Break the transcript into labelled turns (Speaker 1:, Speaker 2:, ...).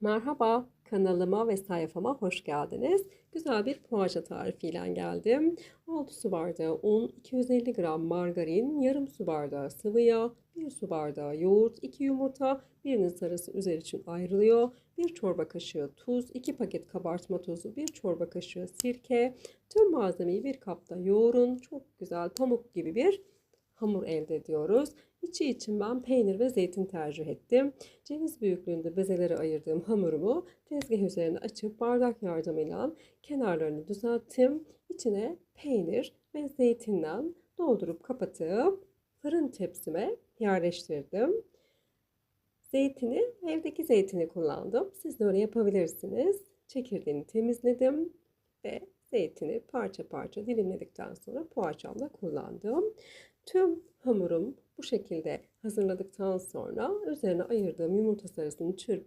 Speaker 1: Merhaba, kanalıma ve sayfama hoş geldiniz. Güzel bir poğaça tarifiyle geldim. 6 su bardağı un, 250 gram margarin, yarım su bardağı sıvı yağ, 1 su bardağı yoğurt, 2 yumurta, birinin sarısı üzeri için ayrılıyor. 1 çorba kaşığı tuz, 2 paket kabartma tozu, 1 çorba kaşığı sirke. Tüm malzemeyi bir kapta yoğurun. Çok güzel pamuk gibi bir hamur elde ediyoruz. İçi için ben peynir ve zeytin tercih ettim. Ceviz büyüklüğünde bezelere ayırdığım hamurumu tezgah üzerine açıp bardak yardımıyla kenarlarını düzelttim. İçine peynir ve zeytinden doldurup kapatıp fırın tepsime yerleştirdim. Zeytini, evdeki zeytini kullandım. Siz de öyle yapabilirsiniz. Çekirdeğini temizledim ve zeytini parça parça dilimledikten sonra poğaçamda kullandım. Tüm hamurum bu şekilde hazırladıktan sonra üzerine ayırdığım yumurta sarısını çırpıp